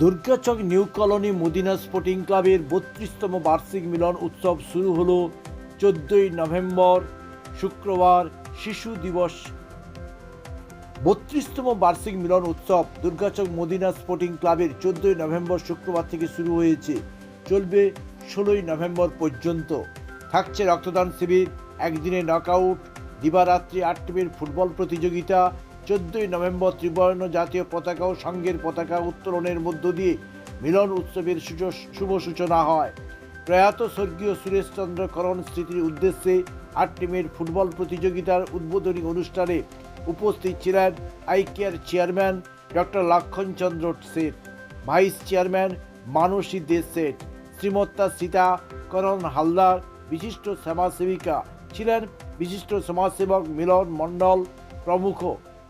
Durgachak new colony Madina sporting ক্লাবের বত্রিশতম বার্ষিক মিলন উৎসব শুরু হলো চোদ্দই নভেম্বর, শুক্রবার, শিশু দিবস। বত্রিশতম বার্ষিক মিলন উৎসব দুর্গাচক মদিনা স্পোর্টিং ক্লাবের চোদ্দই নভেম্বর, শুক্রবার থেকে শুরু হয়েছে। চলবে ষোলোই নভেম্বর পর্যন্ত। থাকছে রক্তদান শিবির, একদিনে নকআউট দিবারাত্রি আট টিমের ফুটবল প্রতিযোগিতা চোদ্দই নভেম্বর ত্রিবর্ণ জাতীয় পতাকা ও সংঘের পতাকা উত্তোলনের মধ্য দিয়ে মিলন উৎসবের শুভ সূচনা হয়। প্রয়াত স্বর্গীয় সুরেশচন্দ্র করণ স্মৃতির উদ্দেশ্যে আট টিমের ফুটবল প্রতিযোগিতার উদ্বোধনী অনুষ্ঠানে উপস্থিত ছিলেন I care chairman doctor Lakshman Chandra Sheth vice chairman Mansi De Sheth শ্রীমত্তা Sita, করণ হালদার, বিশিষ্ট সমাজসেবিকা ছিলেন বিশিষ্ট সমাজসেবক মিলন মণ্ডল প্রমুখ।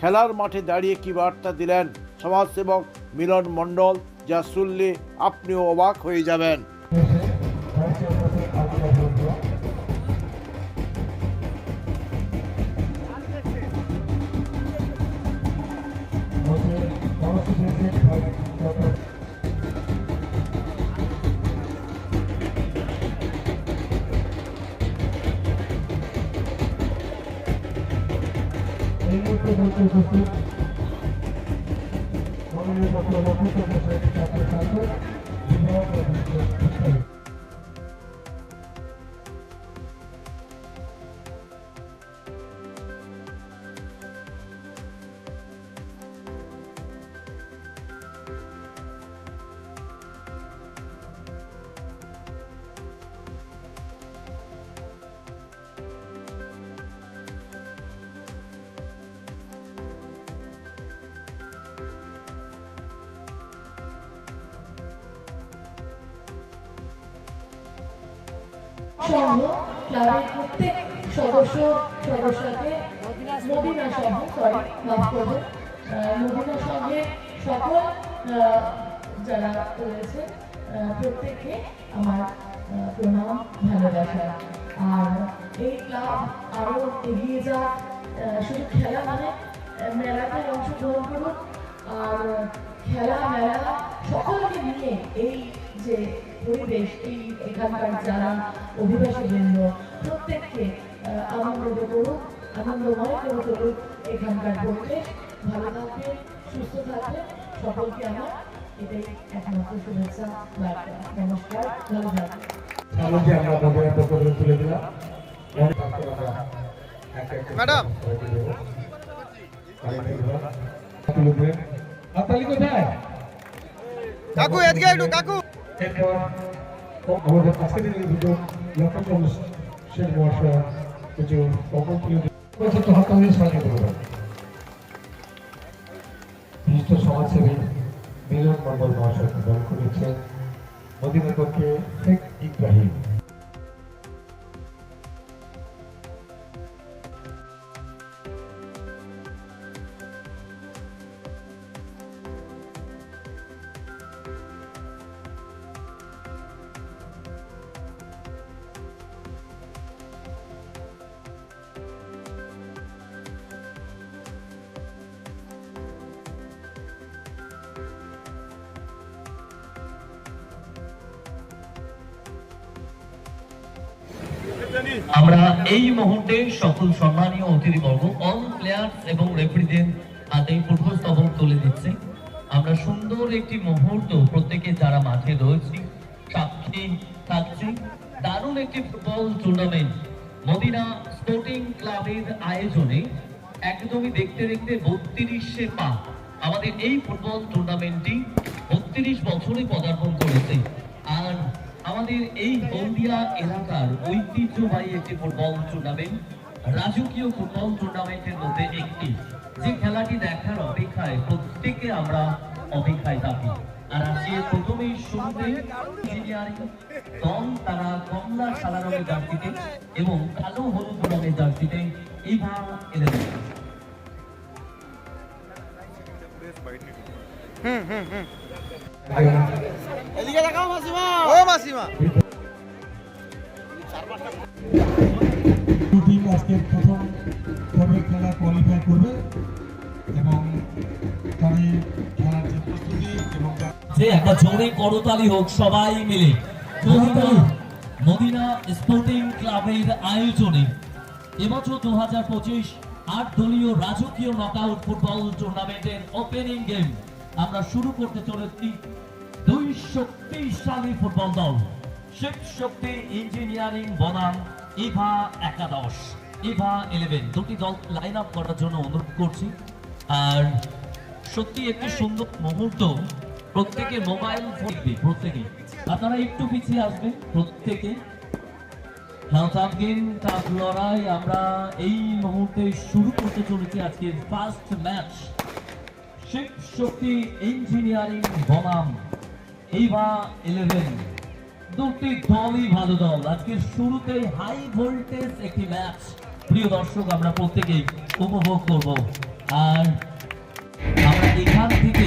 খেলার মাঠে দাঁড়িয়ে কি বার্তা দিলেন সমাজসেবক মিলন মণ্ডল, যা শুনলে আপনিও অবাক হয়ে যাবেন। এই মুহূর্তে সহ ক্লাবের প্রত্যেক সদস্য সদস্যকে মদিনা সহ সরি মাফ করবেন আহ, মদিনা সঙ্গে সকল যারা রয়েছে প্রত্যেককে আমার প্রণাম ভালোবাসা। আর এই ক্লাব আরও এগিয়ে যাক শুধু খেলা মানে মেলাতে অংশগ্রহণ করুন আর খেলা মেলা সকলকে নিয়ে এই যে পরিবেশ এই এখানকার যারা অধিবাসী বৃন্দ প্রত্যেককে আহ, আনন্দিত করুক আনন্দময় করে তুলুক এখানকার পরিবেশ। ভালো থাকবে সুস্থ থাকবে। সকলকে আমার এটাই একমাত্র শুভেচ্ছা বার্তা। নমস্কার ভালো থাকবে। চ্যালেঞ্জে আমরা মোবাইল প্রকল্প তুলে দিলাম। ম্যাডাম। হাততালি কোথায়? কাকু এদিকে একটু কাকু। এরপর আমাদের আজকের দিনে দুজন লক্ষ্মণ শেখ মহাশয় কিছু প্রকল্প তুলে দিলেন তো হাততালি স্বাগত করবেন বিশিষ্ট সমাজসেবী মিলন মন্ডল মহাশয়কে বরণ করেছেন মোদীর পক্ষে শেখ ইব্রাহিম। আমরা এই মুহূর্তে সকল সম্মানীয় অতিথিবর্গ অল প্লেয়ার্স এবং রেফারিদের হাতে পুষ্পস্তবক তুলে দিচ্ছে। আমরা সুন্দর একটি মুহূর্ত প্রত্যেকে যারা মাঠে রয়েছি, সাক্ষী থাকছি। দারুণ একটি ফুটবল টুর্নামেন্ট মদিনা স্পোর্টিং ক্লাবের আয়োজনে একদমই দেখতে দেখতে বত্রিশে পা। আমাদের এই ফুটবল টুর্নামেন্টটি বত্রিশ বছরে পদার্পণ করেছে। আমাদের এই হলদিয়া এলাকার ঐতিহ্যবাহী একটি ফুটবল টুর্নামেন্ট রাজকীয় ফুটবল টুর্নামেন্টের মধ্যে একটি। যে খেলাটি দেখার অপেক্ষায় প্রত্যেকে আমরা অপেক্ষায় থাকি। আর আজকে প্রথমেই দল তারা কমলা, সাদা রঙের জার্সিতে এবং কালো, হলুদ রঙের জার্সিতে এইবার এলেন এদিকে দেখাও মাসিমা। ও মাসিমা। দু টিম আজকে প্রথম পর্বে খেলা কোয়ালিফাই করবে এবং তাদের খেলার যে প্রস্তুতি এবং লাগছে একটা জোরে করতালি হোক সবাই মিলে। মদিনা মদিনা স্পোর্টিং ক্লাবের আয়োজনে এবছর দু হাজার পঁচিশ আট দলীয় রাজকীয় নকআউট ফুটবল টুর্নামেন্টের ওপেনিং গেম আমরা শুরু করতে চলেছি। দুই শক্তিশালী ফুটবল দল। শিব শক্তি ইঞ্জিনিয়ারিং বনাম ইভা একাদশ। ইভা ইলেভেন। দুটি দল লাইন আপ করার জন্য অনুরোধ করছি। আর সত্যি একটি সুন্দর মুহূর্ত প্রত্যেকে মোবাইল ফোন প্রত্যেকে। আপনারা একটু পিছিয়ে আসবেন, প্রত্যেকে। নাওতাম গেম কাপ লড়াই আমরা এই মুহূর্তে শুরু করতে চলেছি আজকের first match Shiv Shakti engineering বনাম। এইবা ইলেভেন দুটি দলই ভালো দল। আজকে শুরুতে হাই ভোল্টেজ একটি ম্যাচ প্রিয় দর্শক, আমরা প্রত্যেকেই উপভোগ করব। আর আমরা এখান থেকে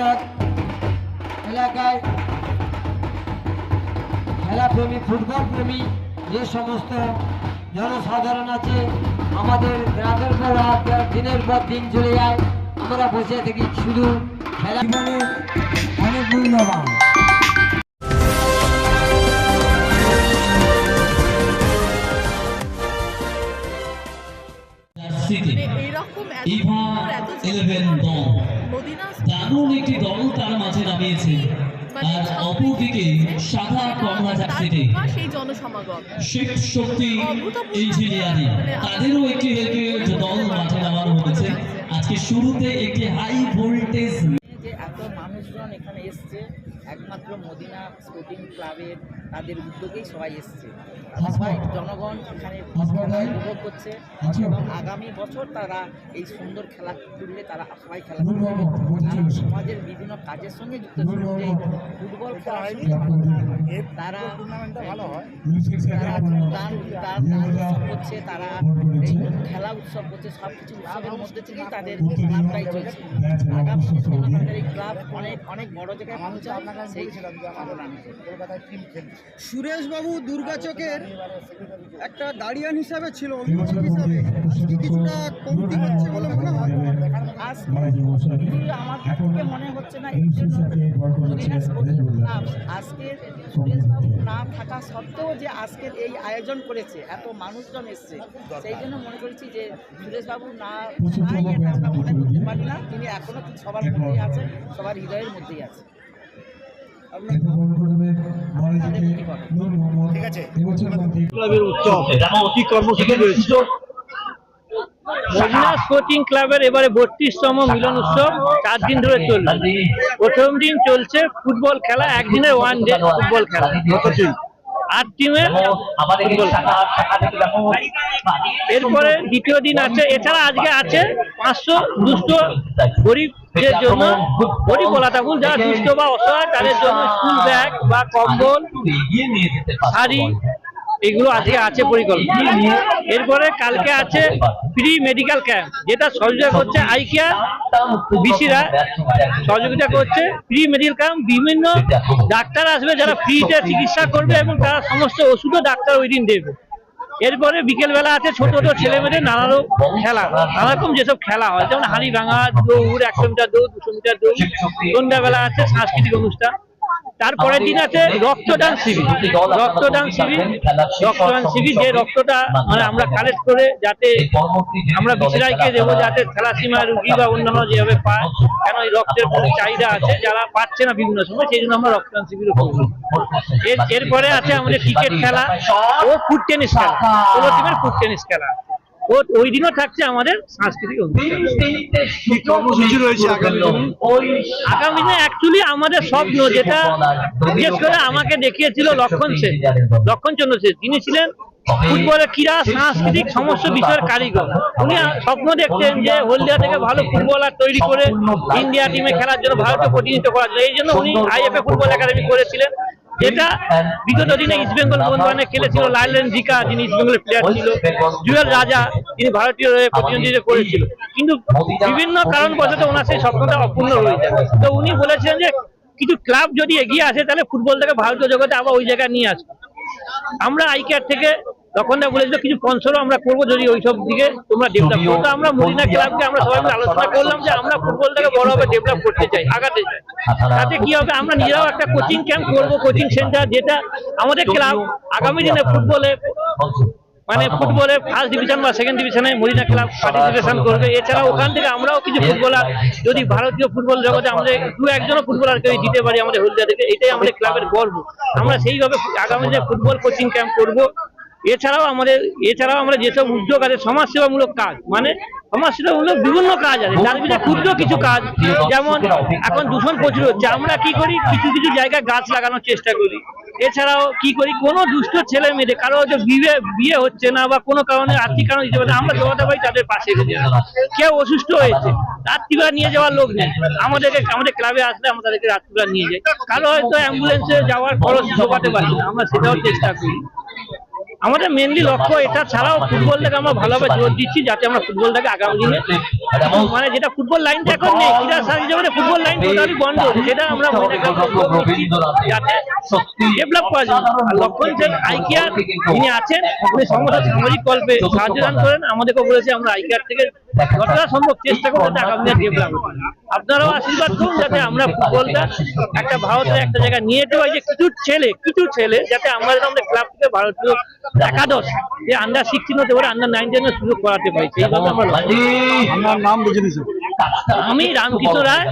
দুর্গাচক এলাকায় খেলাপ্রেমী ফুটবল প্রেমী যে সমস্ত জনসাধারণ আছে, আমাদের গ্রামের পর দিনের পর দিন চলে যায়। আমরা বসে থাকি শুধু খেলা। আর অপরদিকে সাদা কমলা জার্সিতে সেই জনসমাগম। শিব শক্তি ইঞ্জিনিয়ারিং তাদেরও একটি হেলকে দল মাঠে নামানো হয়েছে। আজকে শুরুতে একটি হাই ভোল্টেজ যে এত মানুষজন এখানে এসছে একমাত্র মদিনা স্পোর্টিং ক্লাবের তাদের উদ্যোগেই সবাই এসছে। সবাই জনগণ এখানে উপভোগ করছে এবং আগামী বছর তারা এই সুন্দর খেলা তুললে তারা সবাই খেলা তারা সমাজের বিভিন্ন কাজের সঙ্গে যুক্ত ছিল যে ফুটবল খেলার সঙ্গে তারা ভালো হয়। তারা দান দান দান উৎসব করছে তারা এই খেলা উৎসব করছে সব কিছু উৎসবের মধ্যে থেকেই তাদের ক্লাবটাই চলছে। আগামী বছর আমাদের এই ক্লাব অনেক অনেক বড় জায়গায় সুরেশবাবু দুর্গাচকের একটা গার্ডিয়ান হিসাবে ছিল অভিভাবক হিসাবে। আজকে কিছুটা কমতি হচ্ছে বলে মনে হয়। আজকে আমার থেকে মনে হচ্ছে না এই জন্য মদিনা স্পোর্টিং ক্লাব আজকের সুরেশবাবু না থাকা সত্ত্বেও যে আজকের এই আয়োজন করেছে এত মানুষজন এসছে সেই জন্য মনে করেছি যে সুরেশবাবু না নাই এটা আমরা মনে করতে পারি না। তিনি এখনও সবার মধ্যেই আছেন সবার হৃদয়ের মধ্যেই আছে স্পোর্টিং ক্লাবের এবারে বত্রিশতম মিলন উৎসব, চার দিন ধরে চলবে প্রথম দিন চলছে ফুটবল খেলা, একদিনের ওয়ান ডে ফুটবল খেলা আট খেলা। এরপরে দ্বিতীয় দিন আছে, এছাড়া আজকে আছে পাঁচশো দুস্থ গরিবদের জন্য গরিব যারা দুস্থ বা অসহায় তাদের জন্য স্কুল ব্যাগ বা কম্বল শাড়ি এগুলো আজকে আছে পরিকল্পনা। এরপরে কালকে আছে ফ্রি মেডিকেল ক্যাম্প যেটা সহযোগিতা করছে আই কেয়ার বিসিরা সহযোগিতা করছে ফ্রি মেডিকেল ক্যাম্প বিভিন্ন ডাক্তার আসবে যারা ফ্রিতে চিকিৎসা করবে এবং তারা সমস্ত ওষুধও ডাক্তার ওই দিন দেবে। এরপরে বিকেলবেলা আছে ছোট ছোট ছেলে মেয়েদের নানা রকম খেলা। নানা রকম যেসব খেলা হয়, যেমন হাঁড়ি ভাঙা, দৌড় একশো মিটার দৌড়, দুশো মিটার দৌড়, সন্ধ্যাবেলা আছে সাংস্কৃতিক অনুষ্ঠান। তারপরের দিন আছে রক্তদান শিবির। রক্তদান শিবির রক্তদান শিবির যে রক্তটা মানে আমরা কালেক্ট করে যাতে আমরা বিচরাইকে দেবো যাতে থ্যালাসিমা রুগী বা অন্যান্য যেভাবে পায় কেন এই রক্তের চাহিদা আছে যারা পাচ্ছে না বিভিন্ন সময় সেই জন্য আমরা রক্তদান শিবির করব। এরপরে আছে আমাদের ক্রিকেট খেলা ও ফুট টেনিস খেলা। ষোলো টিমের ফুট টেনিস খেলা। ও ওই দিনও থাকছে আমাদের সাংস্কৃতিক আগামী দিনে? আগামী দিনে অ্যাকচুয়ালি আমাদের স্বপ্ন যেটা বিশেষ করে আমাকে দেখিয়েছিল লক্ষণ সেন লক্ষণ চন্দ্র সেন। তিনি ছিলেন ফুটবলের ক্রীড়া সাংস্কৃতিক সমস্ত বিষয়ের কারিগর। উনি স্বপ্ন দেখতেন যে হলদিয়া থেকে ভালো ফুটবলার তৈরি করে ইন্ডিয়া টিমে খেলার জন্য ভারতকে প্রতিনিধিত্ব করার জন্য। এই জন্য উনি আইএফএ ফুটবল একাডেমি করেছিলেন। যেটা বিগত দিনে ইস্ট বেঙ্গল বন্ধুবানে খেলেছিল লাইলেন জিকা যিনি ইস্ট বেঙ্গলের প্লেয়ার ছিল জুয়েল রাজা তিনি ভারতীয় হয়ে প্রতিনিধিত্ব করেছিল। কিন্তু বিভিন্ন কারণবশত ওনার সেই স্বপ্নটা অপূর্ণ রয়ে যায় তো উনি বলেছেন যে, কিছু ক্লাব যদি এগিয়ে আসে, তাহলে ফুটবল থেকে ভারতীয় জগতে আবার ওই জায়গায় নিয়ে আসবে। আমরা আইকেয়ার থেকে তখন না বলেছিল কিছু স্পন্সরও আমরা করব যদি ওইসব দিকে তোমরা ডেভেলপ করো। তো আমরা মদিনা ক্লাবকে আমরা সবাই মিলে আলোচনা করলাম যে আমরা ফুটবলটাকে বড়ভাবে ডেভেলপ করতে চাই আগাতে চাই। তাতে কি হবে? আমরা নিজেরাও একটা কোচিং ক্যাম্প করব কোচিং সেন্টার যেটা আমাদের ক্লাব আগামী দিনে ফুটবলে মানে ফুটবলে ফার্স্ট ডিভিশন বা সেকেন্ড ডিভিশনে মরিনা ক্লাব পার্টিসিপেশন করবে। এছাড়া ওখান থেকে আমরাও কিছু ফুটবলার যদি ভারতীয় ফুটবল জগতে আমাদের দু একজনও ফুটবলারকে দিতে পারি আমাদের হলদিয়া থেকে এটাই আমাদের ক্লাবের গর্ব। আমরা সেইভাবে আগামী দিনে ফুটবল কোচিং ক্যাম্প করব। এছাড়াও আমাদের, এছাড়াও আমরা যেসব উদ্যোগ আছে, সমাজসেবামূলক কাজ মানে সমাজসেবামূলক বিভিন্ন কাজ আছে, তার ভিতরে ক্ষুদ্র কিছু কাজ, যেমন এখন দূষণ প্রচুর হচ্ছে আমরা কি করি, কিছু কিছু জায়গায় গাছ লাগানোর চেষ্টা করি। এছাড়াও কি করি, কোনো দুষ্ট ছেলে মেয়েদের, কারও হয়তো বিয়ে বিয়ে হচ্ছে না বা কোনো কারণে আর্থিক কারণে দিতে পারে আমরা জমাতে পারি তাদের পাশে এসে। কেউ অসুস্থ হয়েছে, রাত্রিবেলা নিয়ে যাওয়ার লোক নেই। আমাদেরকে, আমাদের ক্লাবে আসলে আমরা তাদেরকে রাত্রিবেলা নিয়ে যাই। কারও হয়তো অ্যাম্বুলেন্সে যাওয়ার খরচ জোগাতে পারি না, আমরা সেটাও চেষ্টা করি। আমাদের মেনলি লক্ষ্য এটা ছাড়াও ফুটবলটাকে আমরা ভালোভাবে জোর দিচ্ছি যাতে আমরা ফুটবলটাকে আগামী দিনে মানে যেটা ফুটবল লাইনটা এখন নেই ক্রীড়া জগতে ফুটবল লাইন টোটালি বন্ধ সেটা আমরা মনে করছি যাতে ডেভেলপ করা যায়। লক্ষণ সেন আইকিয়ার যিনি আছেন উনি সমস্ত সামাজিক কল্পে সাহায্য দান করেন আমাদেরকে বলেছে আমরা আইকিয়ার থেকে যতটা সম্ভব চেষ্টা করব আগামী দিনে ডেভেলপ আপনারাও আশীর্বাদ করুন যাতে আমরা ফুটবলটা একটা ভারতের একটা জায়গায় নিয়ে যেতে পারি যে কিছু ছেলে কিছু ছেলে যাতে আমরা যেন আমাদের ক্লাব থেকে ভারতীয় একাদশ যে আন্ডার সিক্সটিন হতে পারে আন্ডার নাইনটিনের সুযোগ করাতে পারি। সেইভাবে আমরা লক্ষ্য আপনার নাম বেছে নিয়েছেন আমি রামকৃষ্ণ রায়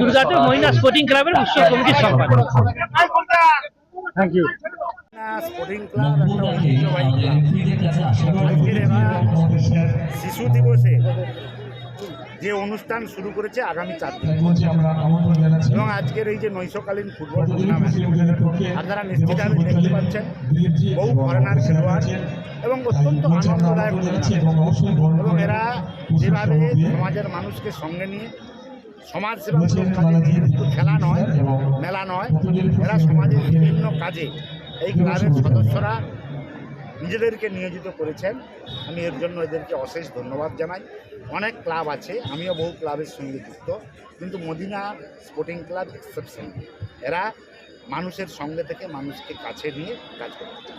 দুর্গাপুর মহিলা স্পোর্টিং ক্লাবের উৎসব কমিটির সম্পাদক। থ্যাংক ইউ স্পোর্টিং ক্লাব একটা ঐতিহ্যবাহী আজকের এরা শিশু দিবসে যে অনুষ্ঠান শুরু করেছে আগামী চার দিন আমরা আমন্ত্রণ জানাচ্ছি এবং আজকের এই যে নৈশকালীন ফুটবল টুর্নামেন্ট আপনারা নিশ্চিতভাবে দেখতে পাচ্ছেন বহু ফরেনার খেলোয়াড় এবং অত্যন্ত আনন্দদায়ক এবং এরা যেভাবে সমাজের মানুষকে সঙ্গে নিয়ে সমাজ শুধু খেলা নয় মেলা নয় এরা সমাজের বিভিন্ন কাজে এই ক্লাবের সদস্যরা নিজেদেরকে নিয়োজিত করেছেন। আমি এর জন্য এদেরকে অশেষ ধন্যবাদ জানাই। অনেক ক্লাব আছে আমিও বহু ক্লাবের সঙ্গে যুক্ত কিন্তু মদিনা স্পোর্টিং ক্লাব এক্সেপশন। এরা মানুষের সঙ্গে থেকে মানুষকে কাছে নিয়ে কাজ করতে চায়।